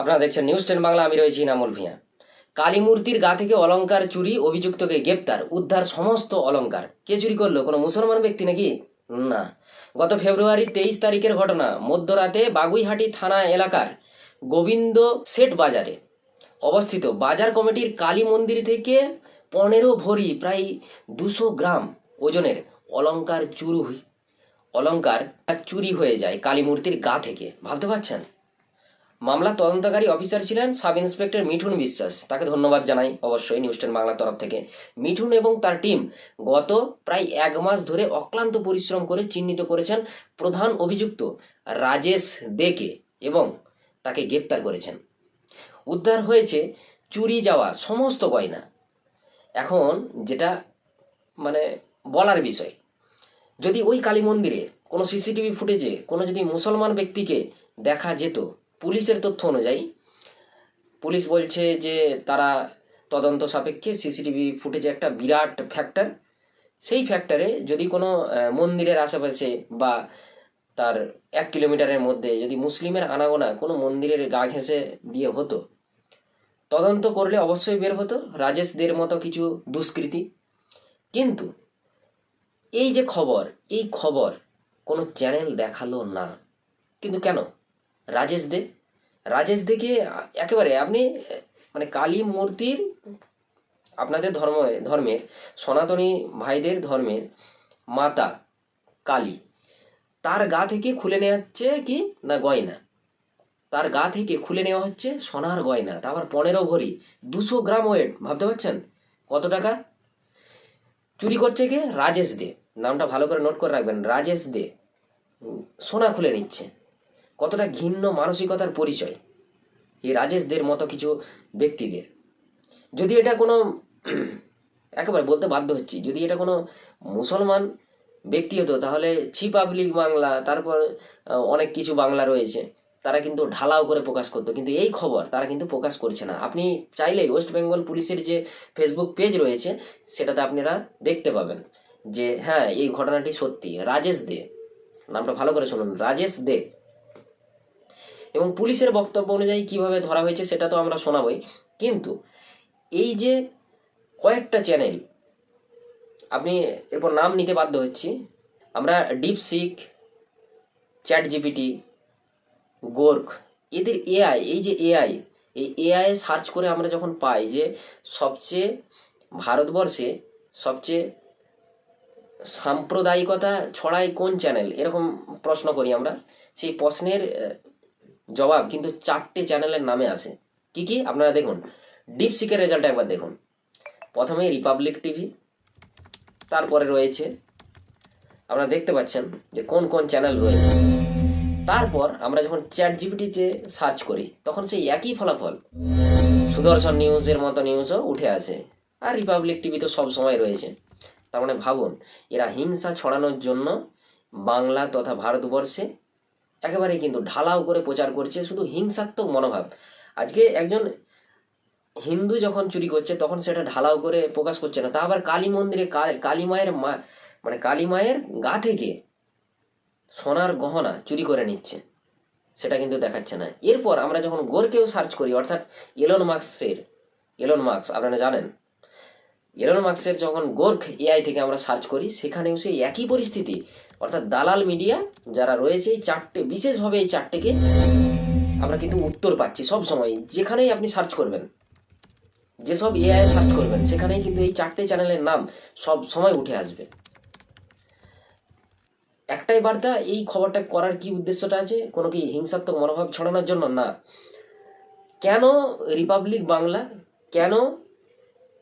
আপনারা দেখছেন news ten Bangla আমি রয়েছি নামুল ভূঁইয়া। কালীমূর্তির গা থেকে অলঙ্কার চুরি, অভিযুক্তকে গ্রেপ্তার, উদ্ধার সমস্ত অলংকার কে চুরি করল? কোনো মুসলমান ব্যক্তি নাকি? না। গত ফেব্রুয়ারি তেইশ তারিখের ঘটনা, মধ্যরাতে বাগুইহাটি থানা এলাকার গোবিন্দ সেট বাজারে অবস্থিত। বাজার কমিটির কালী মন্দির থেকে পনেরো ভরি, প্রায় দুশো গ্রাম ওজনের অলংকার চুরু অলংকার চুরি হয়ে যায় কালী মূর্তির গা থেকে। ভাবতে পারছেন? মামলা তদন্তকারী অফিসার ছিলেন সাব ইন্সপেক্টর মিঠুন বিশ্বাস। তাকে ধন্যবাদ জানাই অবশ্যই নিউজ টেন বাংলার তরফ থেকে। মিঠুন এবং তার টিম গত প্রায় এক মাস ধরে অক্লান্ত পরিশ্রম করে চিহ্নিত করেছেন প্রধান অভিযুক্ত রাজেশ দেকে এবং তাকে গ্রেপ্তার করেছেন। উদ্ধার হয়েছে চুরি যাওয়া সমস্ত গয়না। এখন যেটা মানে বলার বিষয়, যদি ওই কালী মন্দিরে কোনো সিসিটিভি ফুটেজে কোনো যদি মুসলমান ব্যক্তিকে দেখা যেত পুলিশের তথ্য অনুযায়ী, পুলিশ বলছে যে তারা তদন্ত সাপেক্ষে সিসিটিভি ফুটেজে একটা বিরাট ফ্যাক্টর সেই ফ্যাক্টরে যদি কোনো মন্দিরের আশেপাশে বা তার এক কিলোমিটারের মধ্যে যদি মুসলিমের আনাগোনা কোনো মন্দিরের গা ঘেঁষে দিয়ে হতো, তদন্ত করলে অবশ্যই বের হতো রাজেশদের মতো কিছু দুষ্কৃতি। কিন্তু এই যে খবর, এই খবর কোনো চ্যানেল দেখাল না। কিন্তু কেন? রাজেশ দে। রাজেশ দেকে একেবারে আপনি মানে কালী মূর্তির আপনাদের ধর্ম, ধর্মের, সনাতনী ভাইদের ধর্মের মাতা কালী। তার গা থেকে খুলে নেওয়া হচ্ছে কি না গয়না? তার গা থেকে খুলে নেওয়া হচ্ছে সোনার গয়না। তারপর পনেরো ভরি। দুশো গ্রাম ওয়েট, ভাবতে পারছেন? কত টাকা? চুরি করছে কে? রাজেশ দে। নামটা ভালো করে নোট করে রাখবেন। রাজেশ দে। সোনা খুলে নিচ্ছে। কতটা ঘিন্ন মানসিকতার পরিচয় এই রাজেশদের মতো কিছু ব্যক্তিদের। যদি এটা কোনো একেবারে বলতে বাধ্য হচ্ছি, যদি এটা কোনো মুসলমান ব্যক্তি হতো, তাহলে ছি পাবলিক বাংলা, তারপর অনেক কিছু বাংলা রয়েছে, তারা কিন্তু ঢালাও করে প্রকাশ করতো। কিন্তু এই খবর তারা কিন্তু প্রকাশ করছে না। আপনি চাইলেই ওয়েস্ট বেঙ্গল পুলিশের যে ফেসবুক পেজ রয়েছে, সেটাতে আপনারা দেখতে পাবেন যে হ্যাঁ এই ঘটনাটি সত্যি। রাজেশ দে, নামটা ভালো করে শুনুন। রাজেশ দে এবং পুলিশের বক্তব্য অনুযায়ী কীভাবে ধরা হয়েছে সেটা তো আমরা শোনাবই। কিন্তু এই যে কয়েকটা চ্যানেল, আপনি এরপর নাম নিতে বাধ্য হচ্ছি। আমরা ডিপসিক চ্যাট জিপিটি গোর্ক এদের এআই এই যে এআই এই এআই সার্চ করে আমরা যখন পাই যে সবচেয়ে ভারতবর্ষে সবচেয়ে সাম্প্রদায়িকতা ছড়ায় কোন চ্যানেল, এরকম প্রশ্ন করি আমরা। সেই প্রশ্নের জবাব কিন্তু চারটে চ্যানেলের নামে আসে কি কি? আপনারা দেখুন। ডিপসিকের রেজাল্ট একবার দেখুন। প্রথমে রিপাবলিক টিভি তারপরে রয়েছে, আপনারা দেখতে পাচ্ছেন যে কোন কোন চ্যানেল রয়েছে। তারপর আমরা যখন চ্যাট জিপিটিতে সার্চ করি, তখন সেই একই ফলাফল, সুদর্শন নিউজের মতো নিউজও উঠে আসে। আর রিপাবলিক টিভি তো সব সময় রয়েছে। তার মানে ভাবুন, এরা হিংসা ছড়ানোর জন্য বাংলা তথা ভারতবর্ষে একেবারে কিন্তু ঢালাও করে প্রচার করছে, শুধু হিংসাত্মক মনোভাব। আজকে একজন হিন্দু যখন চুরি করছে, তখন সেটা ঢালাও করে প্রকাশ করছে না। তা আবার কালী মন্দিরে কালী মায়ের মা মানে কালী মায়ের গা থেকে সোনার গহনা চুরি করে নিচ্ছে। সেটা কিন্তু দেখাচ্ছে না। এরপর আমরা যখন গোরকেও সার্চ করি, অর্থাৎ এলন মার্কসের এলন মার্কস আপনারা জানেন? এলন মার্কসের যখন গোর্খ এআই থেকে আমরা সার্চ করি, সেখানেও সেই একই পরিস্থিতি। অর্থাৎ দালাল মিডিয়া যারা রয়েছে, এই চারটে, বিশেষভাবে এই চারটেকে আমরা কিন্তু উত্তর পাচ্ছি সব সময়। যেখানেই আপনি সার্চ করবেন, যেসব এআই সার্চ করবেন, সেখানেই কিন্তু এই চারটে চ্যানেলের নাম সব সময় উঠে আসবে। একটাই বার্তা, এই খবরটা করার কি উদ্দেশ্যটা আছে? কোনো কি হিংসাত্মক মনোভাব ছড়ানোর জন্য? না। কেন রিপাবলিক বাংলা কেন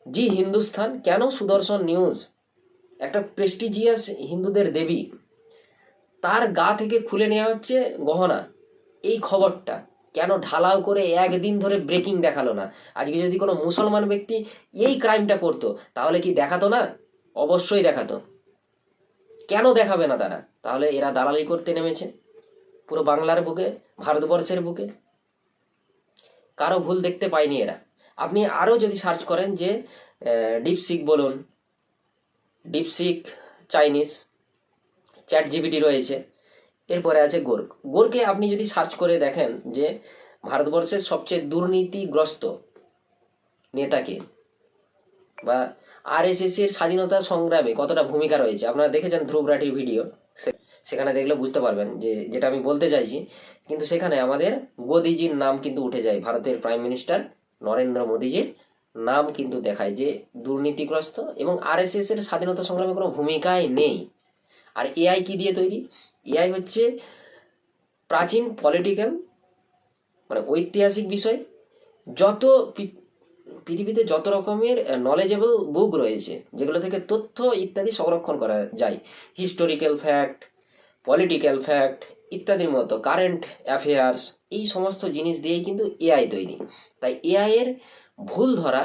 জি হিন্দুস্থান, কেন সুদর্শন নিউজ, একটা প্রেস্টিজিয়াস হিন্দুদের দেবী তার গা থেকে খুলে নেওয়া হচ্ছে গহনা। এই খবরটা কেন ঢালাও করে একদিন ধরে ব্রেকিং দেখাল না? আজকে যদি কোনো মুসলমান ব্যক্তি এই ক্রাইমটা করতো, তাহলে কি দেখাতো না? অবশ্যই দেখাতো। কেন দেখাবে না তারা? তাহলে এরা দালালি করতে নেমেছে। পুরো বাংলার বুকে, ভারতবর্ষের বুকে। কারও ভুল দেখতে পায়নি এরা। আপনি আরও যদি সার্চ করেন যে ডিপসিক বলুন ডিপসিক চাইনিজ চ্যাট জিপিটি রয়েছে। এরপরে আছে গোর্ক গোর্কে আপনি যদি সার্চ করে দেখেন যে ভারতবর্ষের সবচেয়ে দুর্নীতিগ্রস্ত নেতাকে বা আরএসএস এর স্বাধীনতা সংগ্রামে কতটা ভূমিকা রয়েছে, আপনারা দেখেছেন ধ্রুব রাঠির ভিডিও সেখানে দেখলে বুঝতে পারবেন যে যেটা আমি বলতে চাইছি, কিন্তু সেখানে আমাদের মোদিজির নাম কিন্তু উঠে যায়। ভারতের প্রাইম মিনিস্টার নরেন্দ্র মোদিজির নাম কিন্তু দেখায় যে দুর্নীতিগ্রস্ত এবং আরএসএস এর স্বাধীনতা সংগ্রামে কোনো ভূমিকাই নেই। আর এআই কি দিয়ে তৈরি? এআই হচ্ছে প্রাচীন পলিটিক্যাল মানে ঐতিহাসিক বিষয়। যত পৃথিবীতে যত রকমের নলেজেবল বুক রয়েছে, যেগুলো থেকে তথ্য ইত্যাদি সংরক্ষণ করা যায় হিস্টোরিক্যাল ফ্যাক্ট পলিটিক্যাল ফ্যাক্ট ইত্যাদির মতো কারেন্ট অ্যাফেয়ার্স এই সমস্ত জিনিস দিয়েই কিন্তু এআই তৈরি। তাই এআই এর ভুল ধরা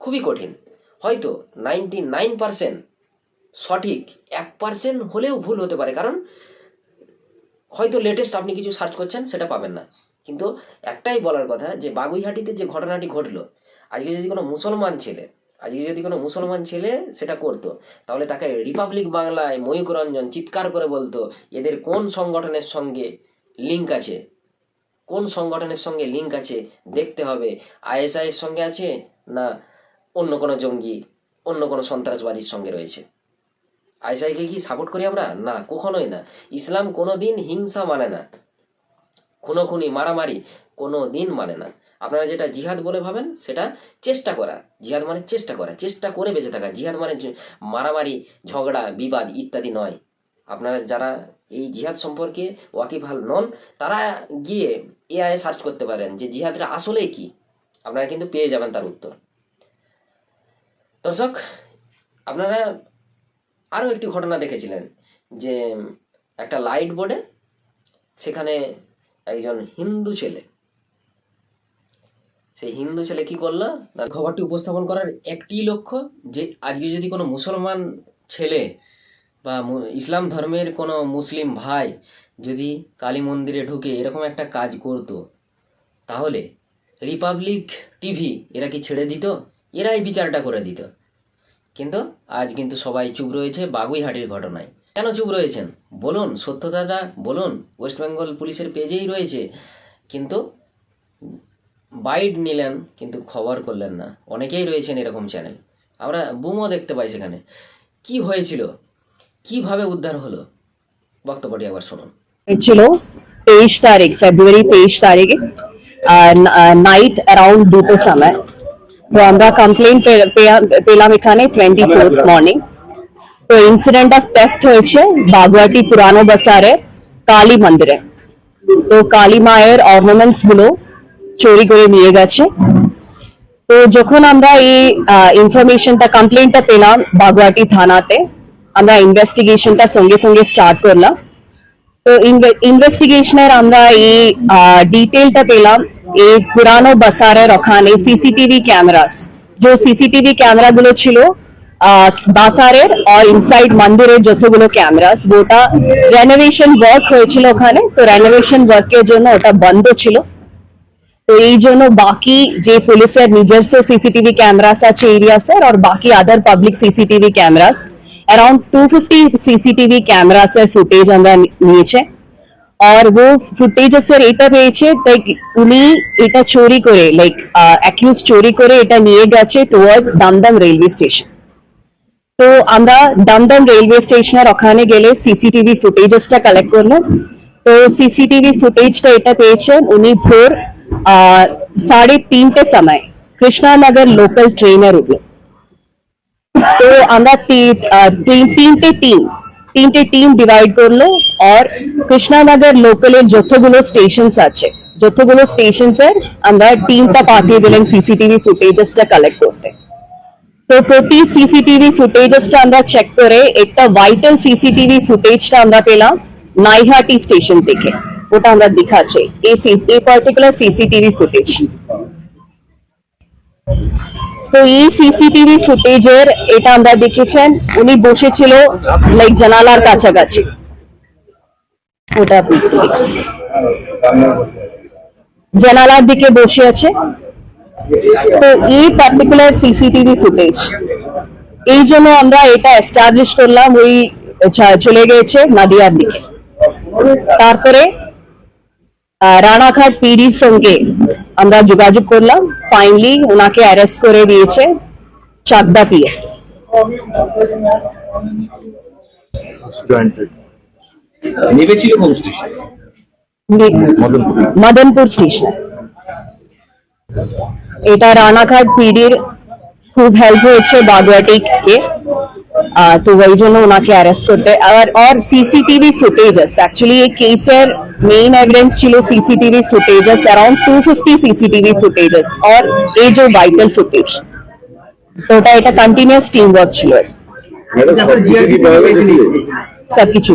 খুবই কঠিন। হয়তো নাইনটি নাইন পার্সেন্ট সঠিক এক পার্সেন্ট হলেও ভুল হতে পারে। কারণ হয়তো লেটেস্ট আপনি কিছু সার্চ করছেন, সেটা পাবেন না। কিন্তু একটাই বলার কথা যে, বাগুইহাটিতে যে ঘটনাটি ঘটলো, আজকে যদি কোনো মুসলমান ছেলে, আজকে যদি কোনো মুসলমান ছেলে সেটা করতো, তাহলে তাকে রিপাবলিক বাংলায় ময়ূক রঞ্জন চিৎকার করে বলতো, এদের কোন সংগঠনের সঙ্গে লিঙ্ক আছে? কোন সংগঠনের সঙ্গে লিঙ্ক আছে? দেখতে হবে। আইএসআই এর সঙ্গে আছে না অন্য কোনো জঙ্গি, অন্য কোনো সন্ত্রাসবাদীর সঙ্গে রয়েছে? আইএসআইকে কি সাপোর্ট করি আমরা? না, কখনোই না। ইসলাম কোনো দিন হিংসা মানে না। খুনোখুনি, মারামারি কোনো দিন মানে না। আপনারা যেটা জিহাদ বলে ভাবেন, সেটা চেষ্টা করা। জিহাদ মানে চেষ্টা করা। চেষ্টা করে বেঁচে থাকা। জিহাদ মানে মারামারি, ঝগড়া, বিবাদ ইত্যাদি নয়। আপনারা যারা এই জিহাদ সম্পর্কে ওয়াকিবহাল নন, তারা গিয়ে এআই সার্চ করতে পারেন যে জিহাদটা আসলে কি। আপনারা কিন্তু পেয়ে যাবেন তার উত্তর। দর্শক, আপনারা আরও একটি ঘটনা দেখেছিলেন যে একটা লাইট বোর্ডে সেখানে একজন হিন্দু ছেলে, সেই হিন্দু ছেলে কি করল? না খবরটি উপস্থাপন করার একটি লক্ষ্য যে আজকে যদি কোনো মুসলমান ছেলে বা ইসলাম ধর্মের কোনো মুসলিম ভাই যদি কালী মন্দিরে ঢুকে এরকম একটা কাজ করত, তাহলে রিপাবলিক টিভি এরা কি ছেড়ে দিত? এরাই বিচারটা করে দিত। কিন্তু আজ কিন্তু সবাই চুপ রয়েছে বাগুইহাটির ঘটনায়। কেন চুপ রয়েছেন? বলুন সত্যতাটা বলুন, ওয়েস্ট বেঙ্গল পুলিশের পেজেই রয়েছে। কিন্তু বাইট নিলেন, কিন্তু খবর করলেন না। অনেকেই রয়েছেন এরকম চ্যানেল আমরা বুমও দেখতে পাই সেখানে। কি হয়েছিল? কীভাবে উদ্ধার হলো? বক্তব্যটি আবার শুনুন। ছিল তেইশ তারিখ, ফেব্রুয়ারি তেইশ তারিখে নাইট অ্যারাউন্ড দুটো সময়। তো আমরা কমপ্লেন পেলাম এখানে টোয়েন্টি ফোর্থ মর্নিং তো ইনসিডেন্ট অফ থেফট হয়েছে বাগুয়াটি পুরানো বাজারে কালী মন্দিরে তো কালী মায়ের অর্নামেন্টসগুলো চুরি করে নিয়ে গেছে তো যখন আমরা এই ইনফরমেশনটা কমপ্লেনটা পেলাম বাগুয়াটি থানাতে আমরা ইনভেস্টিগেশনটা সঙ্গে সঙ্গে স্টার্ট করলাম তো ইনভেস্টিগেশনের আমরা এই ডিটেলটা পেলাম এই পুরানো বাসারের ওখানে সিসিটিভি ক্যামেরাস যে সিসিটিভি ক্যামেরাগুলো ছিল আহ, বাসারের আর ইনসাইড মন্দিরের যতগুলো ক্যামেরাস ওটা রেনোভেশন ওয়ার্ক হয়েছিল ওখানে তো রেনোভেশন ওয়ার্কের জন্য ওটা বন্ধ ছিল তো এই জন্য বাকি যে পুলিশের নিজস্ব সিসিটিভি ক্যামেরাস আছে এরিয়াসের আর বাকি other public CCTV cameras around two fifty CCTV ক্যামেরাসের footage আমরা নি- নিয়েছে আর ও ফুটেজেসের এটা পেয়েছে তাই উনি এটা চুরি করে লাইক অ্যাকিউজ চুরি করে এটা নিয়ে গেছে টুয়ার্ডস দমদম রেলওয়ে স্টেশন তো আমরা দমদম রেলওয়ে স্টেশনের ওখানে গেলে সিসিটিভি ফুটেজেসটা কালেক্ট করলাম। তো সিসিটিভি ফুটেজটা এটা পেয়েছেন উনি ভোর আহ, সাড়ে তিনটে সময় কৃষ্ণানগর লোকাল ট্রেনে উঠল তো আমরা তি- আহ, তিন- তিনটে টিম তিনটে টিম ডিভাইড করল আর কৃষ্ণানগর লোকালের যতগুলো স্টেশন আছে, যতগুলো স্টেশনের আমরা টিমটা পাঠিয়ে দিলেন সিসিটিভি ফুটেজেসটা কালেক্ট করতে। তো প্রতি সিসিটিভি ফুটেজেসটা আমরা চেক করে একটা ভাইটাল সিসিটিভি ফুটেজটা আমরা পেলাম নাইহাটি স্টেশন থেকে, ওটা আমরা দেখাচ্ছি, এই পার্টিকুলার সিসিটিভি ফুটেজ তো এই সিসিটিভি ফুটেজের এটা আমরা দেখেছেন, উনি বসেছিল লাইক জানালার কাছাকাছি। ওটা জানালার দিকে বসে আছে। তো এই পার্টিকুলার সিসিটিভি ফুটেজ, এই জন্য আমরা এটা এস্টাবলিশ করলাম, ওই চলে গেছে নাদিয়ার দিকে। তারপরে রানাঘাট পিডির সঙ্গে আমরা যোগাযোগ করলাম। ফাইনালি ওনাকে অ্যারেস্ট করে দিয়েছে চাকদা পিএস মদনপুর। স্টেশন। এটা রানাঘাট পিডির খুব হেল্প হয়েছে বাগুয়াটি কে তো ওই জন্য ওনাকে অ্যারেস্ট করতে আর সিসিটিভি ফুটেজেস অ্যাকচুয়ালি এই কেসের main evidence CCTV footages around 250 CCTV footages और ये जो वाइटल फुटेज टोटा ये कंटिन्यूस टीम वर्क छो सब कुछ